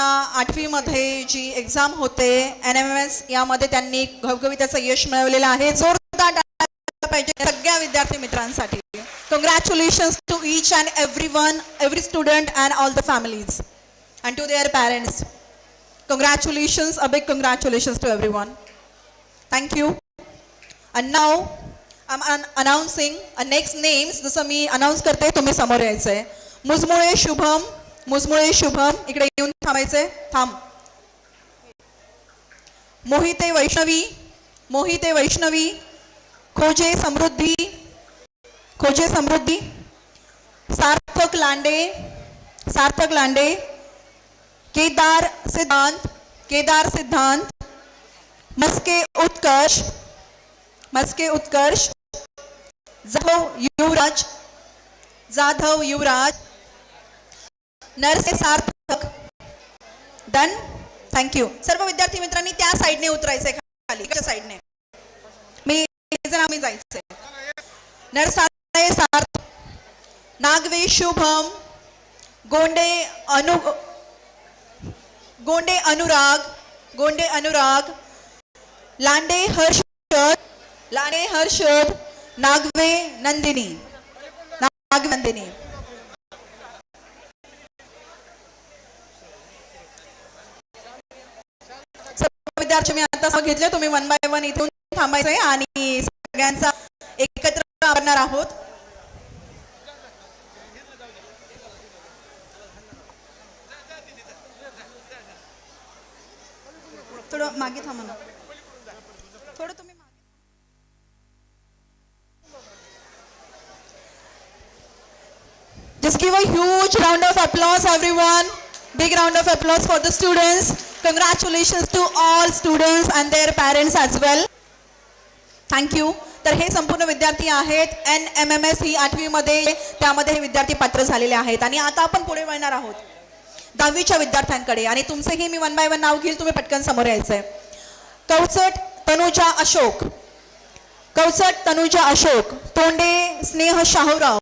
त्यांना आठवीमध्ये जी एक्झाम होते एन एम एस यामध्ये त्यांनी घवघवीत्याचं यश मिळवलेलं आहे. जोरदार पाहिजे सगळ्या विद्यार्थी मित्रांसाठी. Congratulations to each and every one every student and all the families and to their parents congratulations a big congratulations to every one thank you and now I am next names जसं मी announce करते तुम्ही समोर यायचं आहे मुजमुळे शुभम मुजमुळे शुभम इकडे थांबायचंय? थांब. मोहिते वैष्णवी मोहिते वैष्णवी खोजे समृद्धी खोजे समृद्धी सार्थक लांडे सार्थक लांडे केदार सिद्धांत Kedar Siddhant Maske Utkarsh Maske Utkarsh Jadhav Yuvraj Jadhav Yuvraj Narse Sarthak done thank you सर्व विद्यार्थी मित्रांनी त्या साईडने उतरायचंय खाली त्या साईडने मी आम्ही जायचंय. नरसाळे सार्थ नागवे शुभम गोंडे अनु गोंडे अनुराग गोंडे अनुराग लांडे हर्षद लांडे हर्षद नागवे नंदिनी नाग नंदिनी. सर्व विद्यार्थी मी आता सह घेतले तुम्ही वन बाय वन इथून थांबायचंय आणि सगळ्यांचा एकत्र करणार आहोत थोडं मागे थांबा ना थोडं तुम्ही मागे Just give a huge round of applause, everyone. Big round of applause for the students. Congratulations to all students and their parents as well thank you तर हे संपूर्ण विद्यार्थी आहेत. एन एम एम एस ही आठवीमध्ये त्यामध्ये हे विद्यार्थी पात्र झालेले आहेत. आणि आता आपण पुढे वळणार आहोत. दहावीच्या विद्यार्थ्यांकडे. आणि तुमचंही मी वन बाय वन नाव घेईल तुम्ही पटकन समोर यायचं आहे कवचट तनुजा अशोक. कवचट तनुजा अशोक. तोंडे स्नेह शाहूराव.